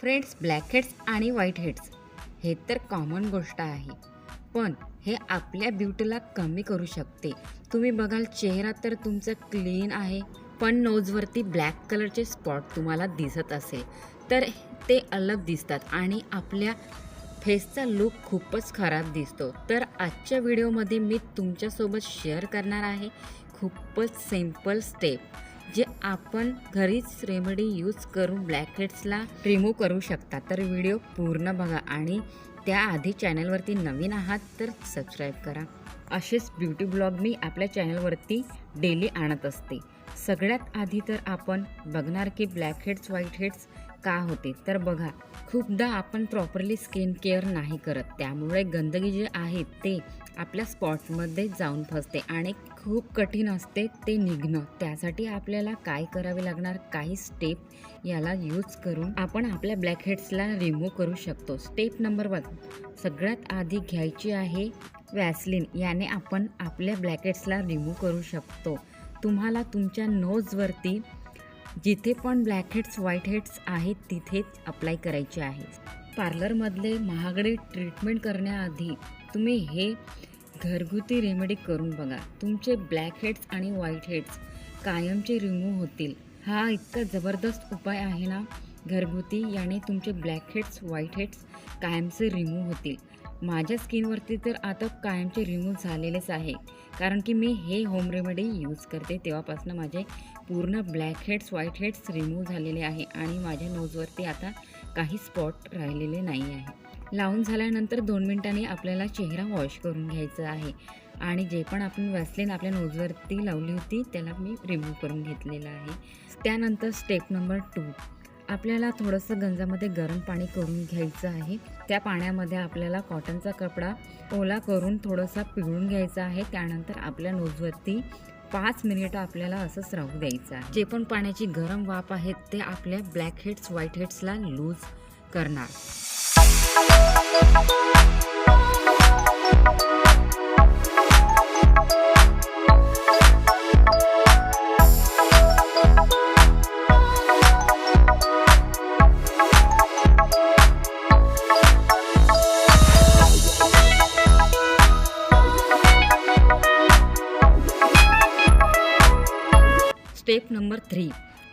Friends black heads आणि white heads. हे तर कॉमन गोष्ट आहे. पण हे आपल्या ब्युटीला कमी करू शकते. तुम्ही बघाल चेहरा तर तुमचा क्लीन आहे पण नोजवरती ब्लॅक कलरचे स्पॉट तुम्हाला दिसत असेल. तर ते अलग दिसतात आणि आपल्या फेसचा लुक खूपच खराब दिसतो. तर आजच्या व्हिडिओमध्ये मी तुमच्यासोबत शेअर करणार आहे खूपच सिंपल स्टेप. जे आपण घरीच रेमेडी यूज करून ब्लॅकहेड्सला रिमूव्ह करू शकता. तर व्हिडिओ पूर्ण बघा आणि त्याआधी चॅनलवरती नवीन आहात तर सबस्क्राईब करा. असेच ब्युटी ब्लॉग मी आपल्या चॅनलवरती डेली आणत असते. सगळ्यात आधी तर आपण बघणार की ब्लॅक हेड्स व्हाईट हेड्स का होते? तर बघा खूपदा आपण प्रॉपरली स्किन केअर नाही करत. त्यामुळे गंदगी जे आहे ते आपल्या स्पॉटमध्ये जाऊन फसते आणि खूप कठीण असते ते निघणं. त्यासाठी आपल्याला काय करावे लागणार? काही स्टेप याला यूज करून आपण आपल्या ब्लॅकहेड्सला रिमूव्ह करू शकतो. स्टेप नंबर वन सगळ्यात आधी घ्यायची आहे वॅसलिन याने आपण आपल्या ब्लॅकहेड्सला रिमूव्ह करू शकतो. तुम्हाला तुमच्या नोजवरती जिथे पण ब्लॅक हेड्स व्हाईट हेड्स आहेत तिथेच अप्लाय करायचे आहे. पार्लरमधले महागडे ट्रीटमेंट करण्याआधी तुम्ही हे घरगुती रेमेडी करून बघा. तुमचे ब्लॅक हेड्स आणि व्हाईट हेड्स कायमचे रिमूव्ह होतील. हा इतका जबरदस्त उपाय आहे ना? घरगुती याने तुमचे ब्लॅक हेड्स व्हाईट हेड्स कायमचे रिमूव्ह होतील. माझ्या स्किनवरती तर आता कायमचे रिमूव्ह झालेलेच आहे. कारण की मी हे होम रेमेडी यूज करते. तेव्हापासून माझे पूर्ण black heads white heads remove झालेले आहे आणि माझ्या नोजवरती आता काही स्पॉट राहिलेले नाही आहे. लावून झाल्यानंतर दोन मिनिटांनी आपल्याला चेहरा वॉश करून घ्यायचा आहे. आणि जे पण आपण वॅसलीन आपल्या नोजवरती लावली होती त्याला मी रिमूव्ह करून घेतलेलं आहे. त्यानंतर स्टेप नंबर टू आपल्याला थोडंसं गंजामध्ये गरम पाणी करून घ्यायचं आहे. त्या पाण्यामध्ये आपल्याला कॉटनचा कपडा ओला करून थोडासा पिळून घ्यायचा आहे. त्यानंतर आपल्या नोजवरती पाच मिनिटं आपल्याला असंच राहू द्यायचं आहे. जे पण पाण्याची गरम वाफ आहेत ते आपल्या ब्लॅक हेड्स व्हाईट हेड्सला लूज करणार. Step number three.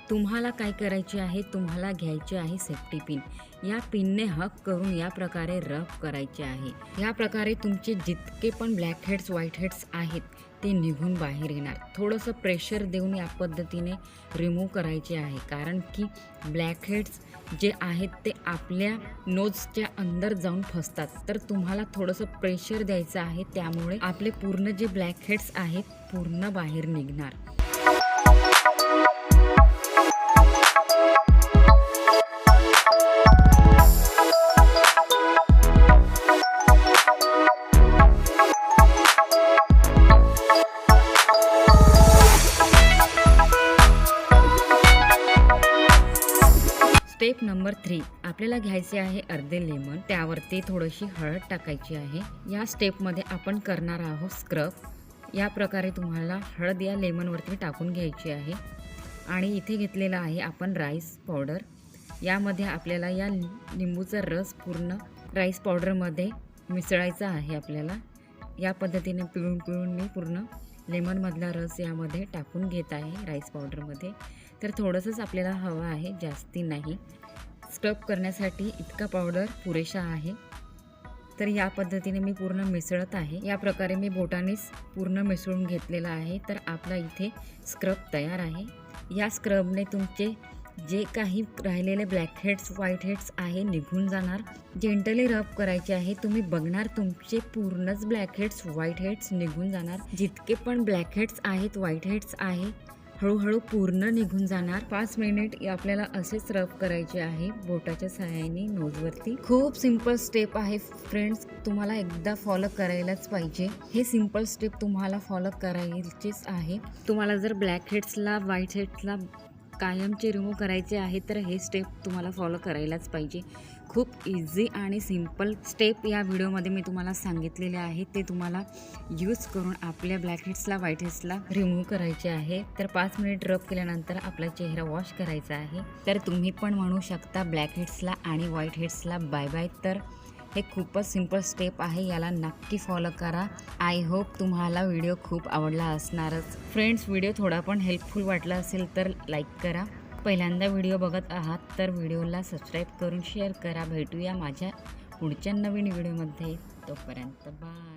तुम्हाला काय करायचे आहे? तुम्हाला घ्यायचे आहे सेफ्टी पिन या पिनने हक करून या प्रकारे रफ करायचे आहे. या प्रकारे तुमचे जितके पण ब्लॅक हेड्स व्हाईट हेड्स आहेत ते निघून बाहेर येणार. थोडंसं प्रेशर देऊन या पद्धतीने रिमूव्ह करायचे आहे. कारण की ब्लॅक हेड्स जे आहेत ते आपल्या नोजच्या अंदर जाऊन फसतात. तर तुम्हाला थोडंसं प्रेशर द्यायचं आहे. त्यामुळे आपले पूर्ण जे ब्लॅक हेड्स आहेत पूर्ण बाहेर निघणार. नंबर थ्री आपल्याला घ्यायचे आहे अर्धे लेमन. त्यावरती थोडीशी हळद टाकायची आहे. या स्टेपमध्ये आपण करणार आहोत स्क्रब या प्रकारे तुम्हाला हळद या लेमनवरती टाकून घ्यायची आहे. आणि इथे घेतलेला आहे आपण राईस पावडर यामध्ये आपल्याला या लिंबूचा रस पूर्ण राईस पावडरमध्ये मिसळायचा आहे आपल्याला. या पद्धतीने पिळून पिळून मी पूर्ण लेमनमधला रस यामध्ये टाकून घेत आहे राईस पावडरमध्ये तर थोडंसंच आपल्याला हवं आहे जास्ती नाही. स्क्रब करण्यासाठी इतका पावडर पुरेशा आहे. तर या पद्धतीने मी पूर्ण मिसळत आहे. या प्रकारे मी बोटानेच पूर्ण मिसळून घेतलेला आहे. तर आपला इथे स्क्रब तयार आहे. या स्क्रबने तुमचे जे काही राहिलेले ब्लॅक हेड्स व्हाईट हेड्स आहे निघून जाणार. जेंटली रब करायचे आहे. तुम्ही बघणार तुमचे पूर्णच ब्लॅक हेड्स व्हाईट हेड्स निघून जाणार. जितके पण ब्लॅक हेड्स आहेत व्हाईट हेड्स आहे हळूहळू पूर्ण निघून जाणार. पाच मिनिट आपल्याला असेच रफ करायचे आहे. बोटाच्या सहाय्याने नोजवरती. खूप सिंपल स्टेप आहे फ्रेंड्स तुम्हाला एकदा फॉलो करायलाच पाहिजे. हे सिंपल स्टेप तुम्हाला फॉलो करायचेच आहे. तुम्हाला जर ब्लॅक हेड्सला व्हाईट हेड्सला कायमचे रिमूव्ह करायचे आहे तर हे स्टेप तुम्हाला फॉलो करायलाच पाहिजे. खूप इझी आणि सिंपल स्टेप या व्हिडिओमध्ये मी तुम्हाला सांगितलेले आहे. ते तुम्हाला यूज करून आपल्या ब्लॅक हेड्सला व्हाईट हेड्सला रिमूव्ह करायचे आहे. तर पाच मिनिट रब केल्यानंतर आपला चेहरा वॉश करायचा आहे. तर तुम्ही पण म्हणू शकता ब्लॅक हेड्सला आणि व्हाईट हेड्सला बाय बाय तर हे खूपच सिंपल स्टेप आहे याला नक्की फॉलो करा. आय होप तुम्हाला व्हिडिओ खूप आवडला असणारच. फ्रेंड्स व्हिडिओ थोडा पण हेल्पफुल वाटला असेल तर लाईक करा. पहिल्यांदा व्हिडिओ बघत आहात तर व्हिडिओला सबस्क्राईब करून शेअर करा. भेटूया माझ्या पुढच्या नवीन व्हिडिओमध्ये तोपर्यंत बाय